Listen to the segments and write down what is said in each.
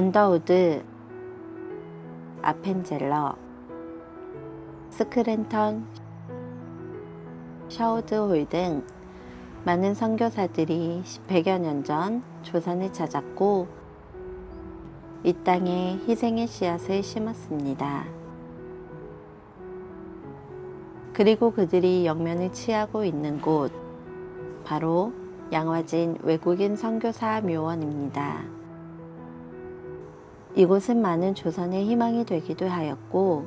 언더우드, 아펜젤러, 스크랜턴, 샤우드홀 등 많은 선교사들이 100여 년 전 조선을 찾았고 이 땅에 희생의 씨앗을 심었습니다. 그리고 그들이 영면을 취하고 있는 곳 바로 양화진 외국인 선교사 묘원입니다. 이곳은 많은 조선의 희망이 되기도 하였고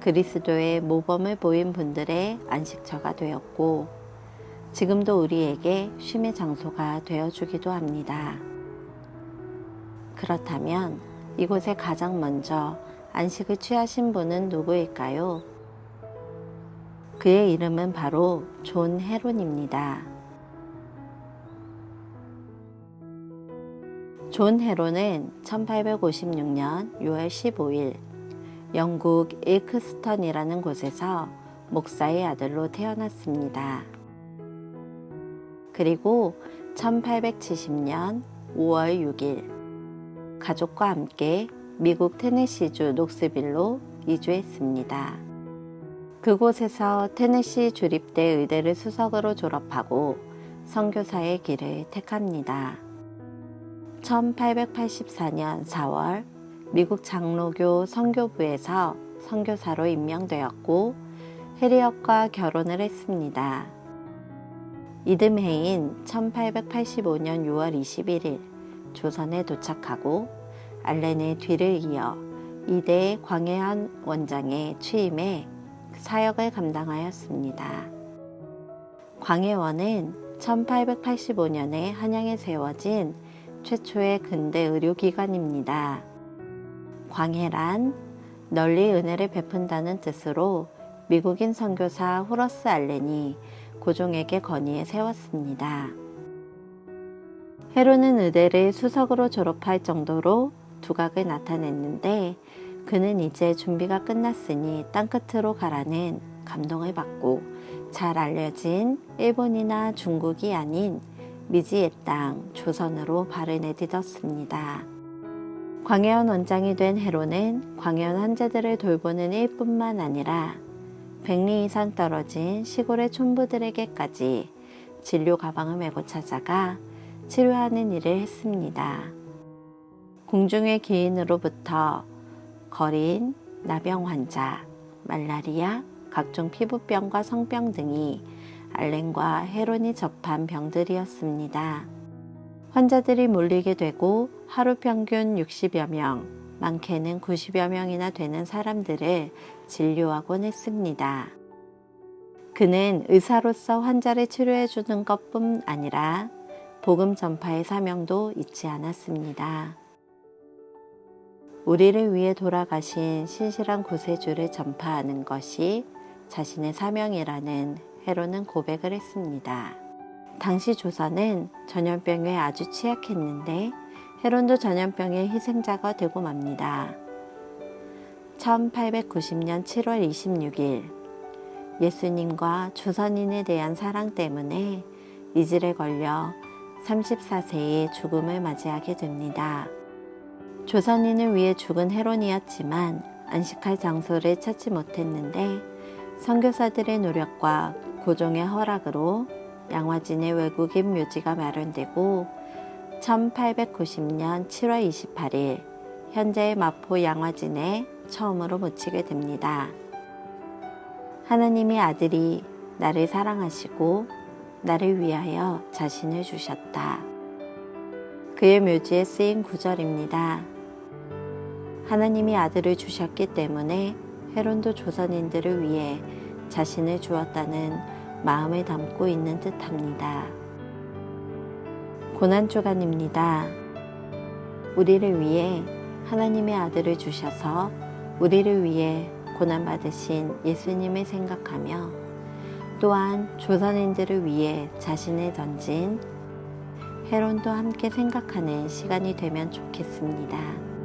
그리스도의 모범을 보인 분들의 안식처가 되었고 지금도 우리에게 쉼의 장소가 되어주기도 합니다. 그렇다면 이곳에 가장 먼저 안식을 취하신 분은 누구일까요? 그의 이름은 바로 존 헤론입니다. 존 헤론은 1856년 6월 15일 영국 일크스턴이라는 곳에서 목사의 아들로 태어났습니다. 그리고 1870년 5월 6일 가족과 함께 미국 테네시주 녹스빌로 이주했습니다. 그곳에서 테네시 주립대 의대를 수석으로 졸업하고 선교사의 길을 택합니다. 1884년 4월 미국 장로교 선교부에서 선교사로 임명되었고 해리엇과 결혼을 했습니다. 이듬해인 1885년 6월 21일 조선에 도착하고 알렌의 뒤를 이어 이대의 광해한 원장에 취임해 사역을 감당하였습니다. 광해원은 1885년에 한양에 세워진 최초의 근대 의료기관입니다. 광해란 널리 은혜를 베푼다는 뜻으로 미국인 선교사 호러스 알렌이 고종에게 건의해 세웠습니다. 헤로는 의대를 수석으로 졸업할 정도로 두각을 나타냈는데 그는 이제 준비가 끝났으니 땅끝으로 가라는 감동을 받고 잘 알려진 일본이나 중국이 아닌 미지의 땅 조선으로 발을 내딛었습니다. 광해원 원장이 된 헤로는 광해원 환자들을 돌보는 일뿐만 아니라 100리 이상 떨어진 시골의 촌부들에게까지 진료 가방을 메고 찾아가 치료하는 일을 했습니다. 공중의 기인으로부터 거린, 나병 환자, 말라리아, 각종 피부병과 성병 등이 알렌과 헤론이 접한 병들이었습니다. 환자들이 몰리게 되고 하루 평균 60여 명, 많게는 90여 명이나 되는 사람들을 진료하곤 했습니다. 그는 의사로서 환자를 치료해 주는 것뿐 아니라 복음 전파의 사명도 잊지 않았습니다. 우리를 위해 돌아가신 신실한 구세주를 전파하는 것이 자신의 사명이라는 헤로는 고백을 했습니다. 당시 조선은 전염병에 아주 취약했는데 헤론도 전염병의 희생자가 되고 맙니다. 1890년 7월 26일 예수님과 조선인에 대한 사랑 때문에 이질에 걸려 34세의 죽음을 맞이하게 됩니다. 조선인을 위해 죽은 헤론이었지만 안식할 장소를 찾지 못했는데 선교사들의 노력과 고종의 허락으로 양화진의 외국인 묘지가 마련되고 1890년 7월 28일 현재의 마포 양화진에 처음으로 묻히게 됩니다. 하나님의 아들이 나를 사랑하시고 나를 위하여 자신을 주셨다. 그의 묘지에 쓰인 구절입니다. 하나님이 아들을 주셨기 때문에 헤론도 조선인들을 위해 자신을 주었다는 마음을 담고 있는 듯 합니다. 고난 주간입니다. 우리를 위해 하나님의 아들을 주셔서 우리를 위해 고난받으신 예수님을 생각하며 또한 조선인들을 위해 자신을 던진 헤론도 함께 생각하는 시간이 되면 좋겠습니다.